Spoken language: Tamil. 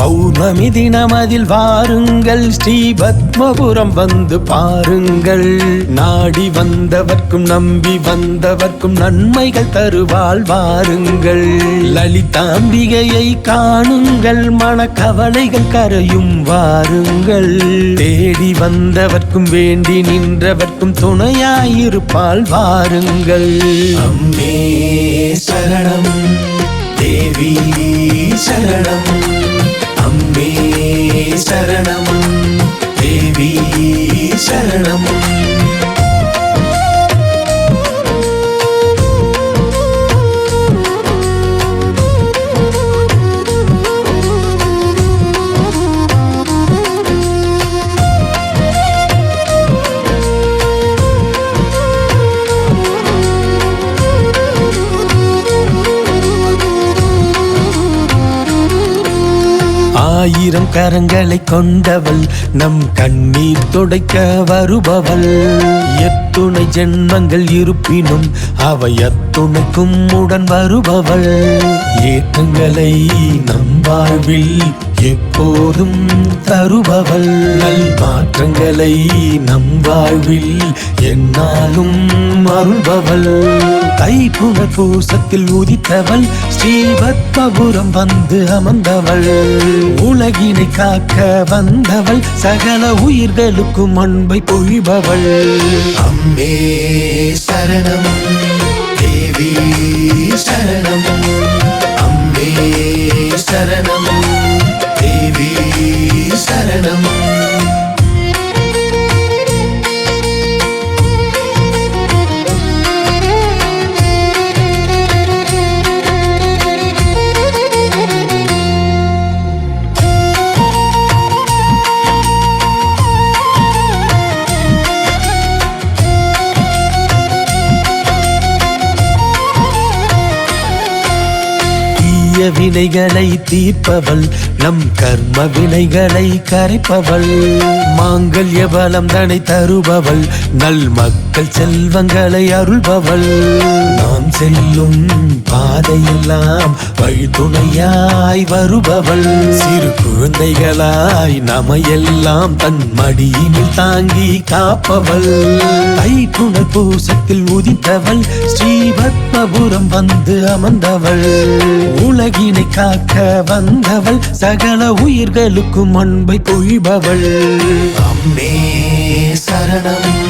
பௌர்ணமி தினம் அதில் வாருங்கள். ஸ்ரீ பத்மபுரம் வந்து பாருங்கள். நாடி வந்தவர்க்கும் நம்பி வந்தவர்க்கும் நன்மைகள் தருவாள் வாருங்கள். லலிதாம்பிகையை காணுங்கள் மனக்கவலைகள் கரையும் வாருங்கள். தேடி வந்தவர்க்கும் வேண்டி நின்றவர்க்கும் துணையாயிருப்பாள் வாருங்கள். அம்மே சரணம் தேவி. ஆயிரம் கரங்களை கொண்டவள் நம் கண்ணீர் துடைக்க வருபவள். எத்துணை ஜென்மங்கள் இருப்பினும் அவை அத்துணைக்கும் உடன் வருபவள். ஏற்றங்களை நம் வாழ்வில் எப்போதும் தருபவள் நல் மாற்றங்களை நம் வாழ்வில் என்னாலும் அருள்பவள். தைப்புண பூசத்தில் உதித்தவள் ஸ்ரீபத்மபுரம் வந்து அமர்ந்தவள். உலகினை காக்க வந்தவள் சகல உயிர்களுக்கும் அன்பை பொழிபவள். அம்மே சரணம் தேவி சரணம் அம்மே சரணம். வினைகளை தீர்ப்பவள். நம் கர்ம வினைகளை கரைப்பவள். மாங்கல்ய பலம் தனை தருபவள். நல் மக்கள் செல்வங்களை அருள்பவள். நாம் செல்லும் பாதையெல்லாம் வழித்துணையாய் வருபவள். சிறு குழந்தைகளாய் நமையெல்லாம் தன் மடியில் தாங்கி காப்பவள். புனல் பூசத்தில் உதித்தவள். ஸ்ரீபத்மபுரம் வந்து அமர்ந்தவள். உலகினை காக்க வந்தவள். சகல உயிர்களுக்கும் அன்பை பொழிபவள் அம்மே சரணம்.